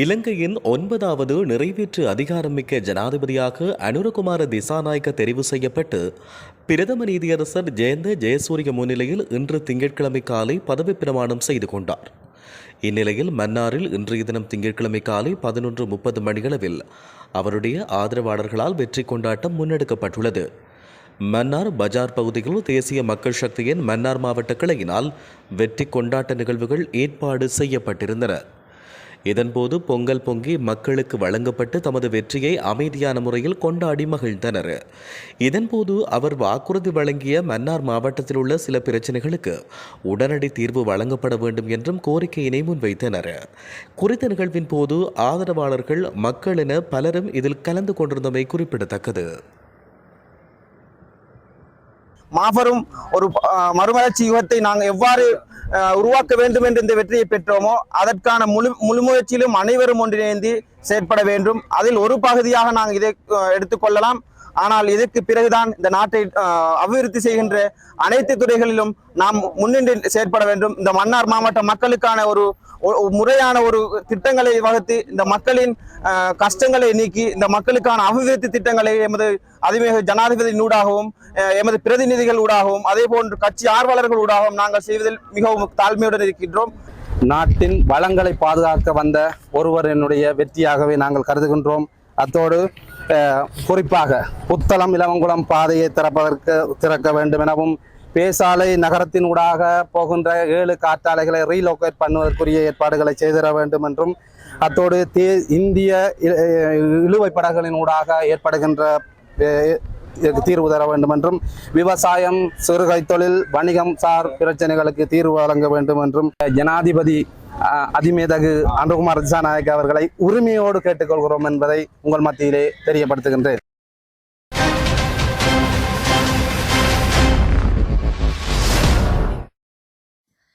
இலங்கையின் ஒன்பதாவது நிறைவேற்று அதிகாரமிக்க ஜனாதிபதியாக அனுரகுமார திசாநாயக்க தெரிவு செய்யப்பட்டு பிரதம நீதியரசர் ஜெயந்த ஜெயசூரிய முன்னிலையில் இன்று திங்கட்கிழமை காலை பதவி பிரமாணம் செய்து கொண்டார். இந்நிலையில் மன்னாரில் இன்றைய தினம் திங்கட்கிழமை காலை பதினொன்று முப்பது மணியளவில் அவருடைய ஆதரவாளர்களால் வெற்றி கொண்டாட்டம் முன்னெடுக்கப்பட்டுள்ளது. மன்னார் பஜார் பகுதியில் தேசிய மக்கள் சக்தியின் மன்னார் மாவட்ட கிளையினால் வெற்றி கொண்டாட்ட நிகழ்வுகள் ஏற்பாடு செய்யப்பட்டிருந்தன. இதன்போது பொங்கல் பொங்கி மக்களுக்கு வழங்கப்பட்டு தமது வெற்றியை அமைதியான முறையில் கொண்டாடி மகிழ்ந்தனர். இதன்போது அவர் வாக்குறுதி வழங்கிய மன்னார் மாவட்டத்தில் உள்ள சில பிரச்சனைகளுக்கு உடனடி தீர்வு வழங்கப்பட வேண்டும் என்றும் கோரிக்கையினை முன்வைத்தனர். குறித்த நிகழ்வின் போது ஆதரவாளர்கள் மக்கள் என பலரும் இதில் கலந்து கொண்டிருந்தமை குறிப்பிடத்தக்கது. மாபெரும் ஒரு மறுமலர்ச்சி யுகத்தை நாங்கள் எவ்வாறு உருவாக்க வேண்டும் என்று இந்த வெற்றியை பெற்றோமோ அதற்கான முழு முழு முயற்சியிலும் அனைவரும் ஒன்றிணைந்து செயற்பட வேண்டும். அதில் ஒரு பகுதியாக நாங்கள் இதை எடுத்துக்கொள்ளலாம் ஆனால் இதற்கு பிறகுதான் இந்த நாட்டை அபிவிருத்தி செய்கின்ற அனைத்து துறைகளிலும் நாம் முன்னின்று செயற்பட வேண்டும். இந்த மன்னார் மாவட்ட மக்களுக்கான ஒரு முறையான ஒரு திட்டங்களை வகுத்து இந்த மக்களின் கஷ்டங்களை நீக்கி இந்த மக்களுக்கான அபிவிருத்தி திட்டங்களை எமது அதிவேக ஜனாதிபதி ஊடாகவும் எமது பிரதிநிதிகள் ஊடாகவும் அதே போன்று கட்சி ஆர்வலர்கள் ஊடாகவும் நாங்கள் செய்வதில் மிகவும் தாழ்மையுடன் இருக்கின்றோம். நாட்டின் வளங்களை பாதுகாக்க வந்த ஒருவரினுடைய வெற்றியாகவே நாங்கள் கருதுகின்றோம். அத்தோடு குறிப்பாக புத்தளம் இளவங்குளம் பாதையை திறப்பதற்கு திறக்க வேண்டும் எனவும் பேசாலை நகரத்தின் ஊடாக போகின்ற ஏழு காற்றாலைகளை ரீலோகேட் பண்ணுவதற்குரிய ஏற்பாடுகளை செய்திட வேண்டும் என்றும் அத்தோடு தே இந்திய இ- இழுவை படகுகளின் ஊடாக ஏற்படுகின்ற தீர்வு தர வேண்டும் என்றும் விவசாயம் சிறுகை தொழில் வணிகம் சார் பிரச்சனைகளுக்கு தீர்வு வழங்க வேண்டும் என்றும் ஜனாதிபதி அதிமேதகு அனுகுமார் திசாநாயக் அவர்களை உரிமையோடு கேட்டுக்கொள்கிறோம் என்பதை உங்கள் மத்தியிலே தெரியப்படுத்துகின்றேன்.